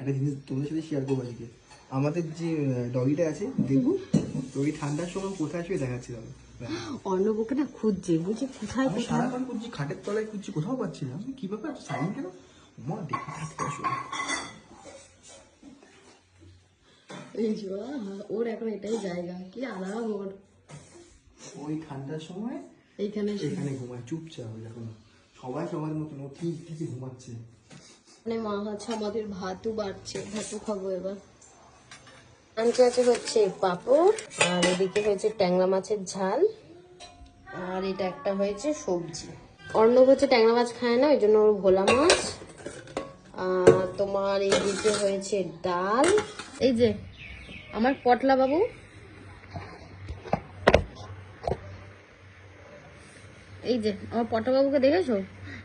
একটা জিনিস তোমাদের সাথে শেয়ার করব আজকে। আমাদের যে ডগিটা আছে দেখব ডগি ঠান্ডার সময় কোথায় শুয়ে না খুঁজছে কোথায় সারাক্ষণ খুঁজছি খাটের তলায় খুঁজছি কোথাও পাচ্ছি না। কি ব্যাপার সাইন কেন? মা দেখে থাকতে এই ওর এখন এটাই জায়গা কি আরাম ওর। ওই ঠান্ডার সময় এইখানে এখানে ঘুমায় চুপচাপ এখন সবাই সবার মতন ও ঠিক ঠিকই ঘুমাচ্ছে। মানে মা হচ্ছে আমাদের ভাতও বাড়ছে। ভাতও খাব এবার। আনতে আছে হচ্ছে পাঁপড় আর এদিকে হয়েছে ট্যাংরা মাছের ঝাল আর এটা একটা হয়েছে সবজি। অর্ণব হচ্ছে ট্যাংরা মাছ খায় না ওই জন্য ওর ভোলা মাছ। আর তোমার এইদিকে হয়েছে ডাল। এই যে আমার পটলা বাবু। এই যে আমার পটলা বাবুকে দেখেছ?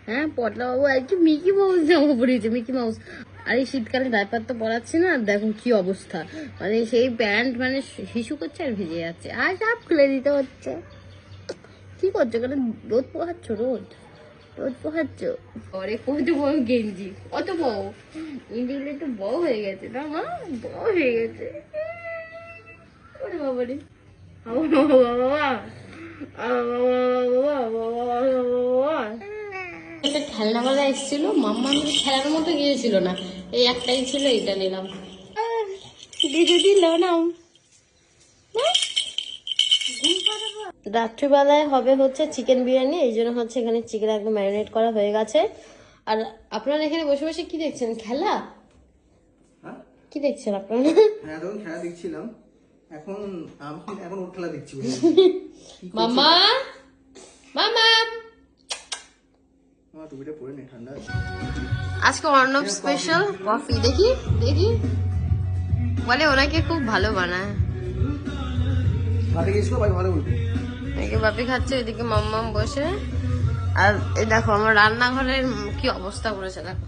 হ্যাঁ পটলা বাবু আজকে মিকি মাউস জামা পরিয়েছে মিকি মাউস আর, এই শীতকালে ডাইপার তো পরাচ্ছি না দেখো কি অবস্থা। মানে সেই প্যান্ট মানে শিশু করছে আর ভিজে যাচ্ছে। আর সব খুলে দিতে হচ্ছে। কি করছ কেন রোদ পোহাচ্ছ, রোদ? রোদ পোহাচ্ছ? পরে কত বড় গেঞ্জি, কত বড়? গেঞ্জিগুলো একটু বউ হয়ে গেছে না মা? বড় হয়ে গেছে। ওরে বাবা রে বাবা বাবা একটা খেলনাওয়ালা এসেছিল মাম্মা আমাকে খেলার মতো গিয়েছিল না। এই একটাই ছিল এটা নিলাম। দিদি দিল নাও রাত্রিবেলায় হবে হচ্ছে চিকেন বিরিয়ানি এই জন্য হচ্ছে এখানে চিকেন একদম ম্যারিনেট করা হয়ে গেছে। আর আপনারা এখানে বসে বসে কি দেখছেন? খেলা? হ্যাঁ? কি দেখছেন আপনারা? হ্যাঁ তখন খেলা দেখছিলাম। এখন এখন ওর খেলা দেখছি। বলে। কি করছে? মামা মামা আমার টুপিটা পরে নে ঠান্ডা আজকে অর্ণব স্পেশাল কফি দেখি দেখি। বলে ওনাকে খুব ভালো বানায়। এদিকে বাপি খাচ্ছে এদিকে মাম্মাম বসে। আর এই দেখো আমার রান্নাঘরের কি অবস্থা করেছে দেখো।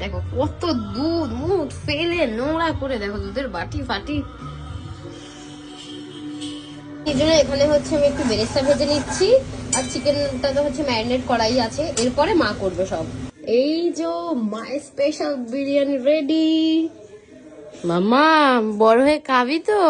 দেখো কত দুধ মুধ ফেলে নোংরা করে দেখো দুধের বাটি ফাটি। এই জন্য এখানে হচ্ছে আমি একটু নিচ্ছি। আর তো হচ্ছে ম্যারিনেট আছে। এরপরে মা করবে সব। এই যে মাই স্পেশাল বিরিয়ানি রেডি মামা, বড় হয়ে খাবি তো?